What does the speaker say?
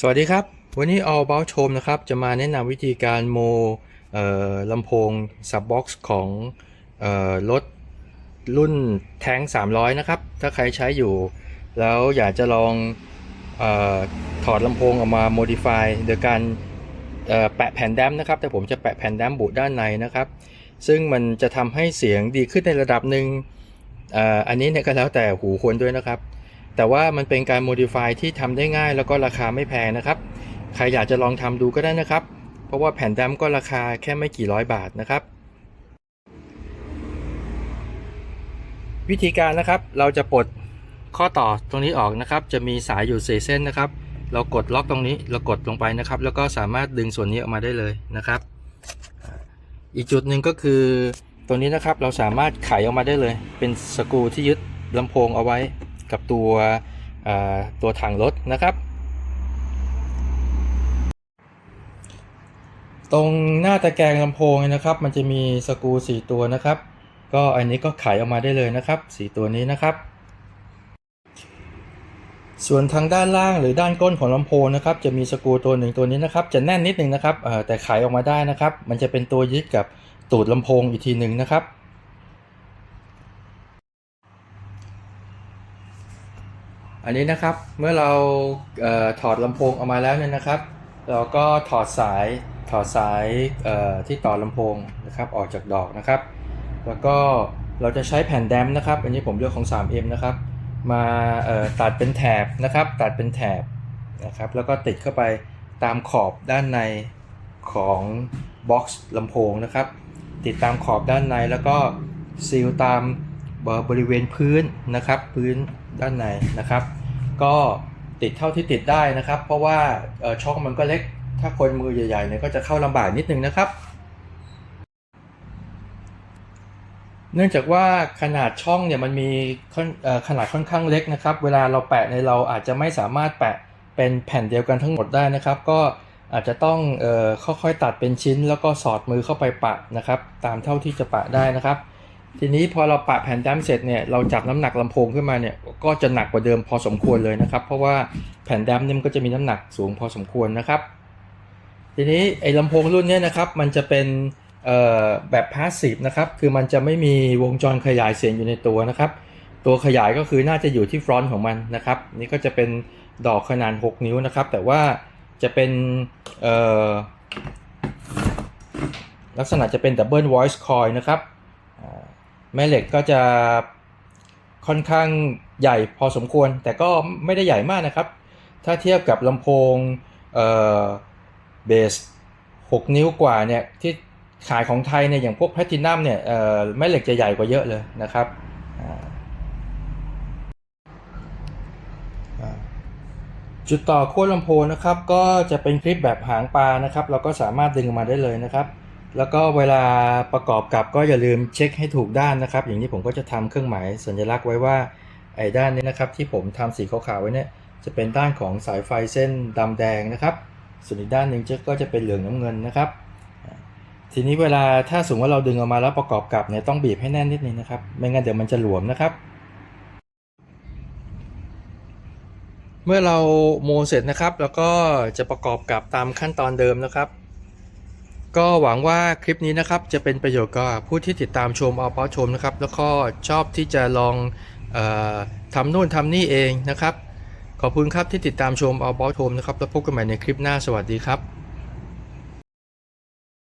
สวัสดีครับ วันนี้ All About ชมนะครับ จะมาแนะนำวิธีการโมลำโพง Subbox ของเอ่อรถรุ่นแท้ง 300 นะครับ ถ้าใครใช้อยู่ แล้วอยากจะลองออถอดลำโพงออกมา modify โดยการแปะแผ่นแดมนะครับ แต่ผมจะแปะแผ่นแดมบุด้านในนะครับ ซึ่งมันจะทำให้เสียงดีขึ้นในระดับหนึ่งอ่ออันนี้เนี่ยก็แล้วแต่หูคนด้วยนะครับ แต่ว่ามันเป็นการ modify ที่ทำได้ง่ายแล้วก็ราคาไม่แพงนะครับ ใครอยากจะลองทำดูก็ได้นะครับ เพราะว่าแผ่นแดมก็ราคาแค่ไม่กี่ร้อยบาทนะครับ วิธีการนะครับเราจะปลดข้อต่อตรงนี้ออกนะครับ จะมีสายอยู่4เส้นนะครับ เรากดล็อกตรงนี้เรากดลงไปนะครับ แล้วก็สามารถดึงส่วนนี้ออกมาได้เลยนะครับ อีกจุดหนึ่งก็คือตัวนี้นะครับเราสามารถไขออกมาได้เลย เป็นสกรูที่ยึดลำโพงเอาไว้ กับตัวตัวถังรถนะครับ ตรงหน้าตะแกรงลำโพงนะครับ มันจะมีสกูสี่ตัวนะครับ ก็อันนี้ก็ไขออกมาได้เลยนะครับสี่ตัวนี้นะครับ ส่วนทางด้านล่างหรือด้านก้นของลำโพงนะครับ จะมีสกูตัวหนึ่งตัวนี้นะครับ จะแน่นนิดนึงนะครับแต่ไขออกมาได้นะครับ มันจะเป็นตัวยึดกับตูดลำโพงอีกทีหนึ่งนะครับ อันนี้นะครับเมื่อเราเออถอดลำโพงออกมาแล้วเนี่ยนะครับ เราก็ถอดสายถอดสายที่ต่อลำโพงนะครับออกจากดอกนะครับ แล้วก็เราจะใช้แผ่นแดมนะครับ อันนี้ผมเลือกของ 3M นะครับ มาตัดเป็นแถบนะครับ ตัดเป็นแถบนะครับ แล้วก็ติดเข้าไปตามขอบด้านในของบ็อกซ์ลำโพงนะครับ ติดตามขอบด้านในแล้วก็ซีลตาม บริเวณพื้นนะครับ พื้นด้านในนะครับ ก็ติดเท่าที่ติดได้นะครับ เพราะว่าช่องมันก็เล็ก ถ้าคนมือใหญ่ๆเนี่ยก็จะเข้าลำบากนิดนึงนะครับ เนื่องจากว่าขนาดช่องเนี่ยมันมีขนาดค่อนข้างเล็กนะครับ เวลาเราแปะในเราอาจจะไม่สามารถแปะเป็นแผ่นเดียวกันทั้งหมดได้นะครับ ก็อาจจะต้องออค่อยๆตัดเป็นชิ้น แล้วก็สอดมือเข้าไปปะนะครับ ตามเท่าที่จะปะได้นะครับ ทีนี้พอเราปะแผ่นแดมเสร็จเนี่ยเราจับน้ำหนักลำโพงขึ้นมาเนี่ยก็จะหนักกว่าเดิมพอสมควรเลยนะครับ เพราะว่าแผ่นแดมเนี่ยมันก็จะมีน้ำหนักสูงพอสมควรนะครับ ทีนี้ไอ้ลำโพงรุ่นเนี้นะครับมันจะเป็นแบบพาสซีฟนะครับคือมันจะไม่มีวงจรขยายเสียงอยู่ในตัวนะครับ ตัวขยายก็คือน่าจะอยู่ที่ฟรอนต์ของมันนะครับนี่ก็จะเป็นดอกขนาด 6 นิ้วนะครับ แต่ว่าจะเป็นลักษณะจะเป็นดับเบิล voice coil นะครับ แม่เหล็กก็จะค่อนข้างใหญ่พอสมควร แต่ก็ไม่ได้ใหญ่มากนะครับ ถ้าเทียบกับลำโพงเอ่อเบส6 นิ้วกว่าเนี่ยที่ขายของไทยเนี่ยอย่างพวกแพลตินัมเนี่ยแม่เหล็กจะใหญ่กว่าเยอะเลยนะครับจุดต่อขั้วลำโพงนะครับ ก็จะเป็นคลิปแบบหางปลานะครับ เราก็สามารถดึงมาได้เลยนะครับ แล้วก็เวลาประกอบกับก็อย่าลืมเช็คให้ถูกด้านนะครับ อย่างนี้ผมก็จะทำเครื่องหมายสัญลักษณ์ไว้ว่าไอ้ด้านนี้นะครับ ที่ผมทำสีขาวๆไว้เนี่ยจะเป็นด้านของสายไฟเส้นดำแดงนะครับ ส่วนอีกด้านหนึ่งก็จะเป็นเหลืองน้ำเงินนะครับ ทีนี้เวลาถ้าสมมติว่าเราดึงออกมาแล้วประกอบกับเนี่ยต้องบีบให้แน่นนิดนึงนะครับ ไม่งั้นเดี๋ยวมันจะหลวมนะครับ เมื่อเราโมเสร็จนะครับ แล้วก็จะประกอบกับตามขั้นตอนเดิมนะครับ ก็หวังว่าคลิปนี้นะครับจะเป็นประโยชน์กับผู้ที่ติดตามชมเอาเพอชมนะครับ แล้วก็ชอบที่จะลองออทำนู่นทำนี่เองนะครับ ขอบคุณครับที่ติดตามชมเอาเพอชมนะครับ แล้วพบกันใหม่ในคลิปหน้าสวัสดีครับ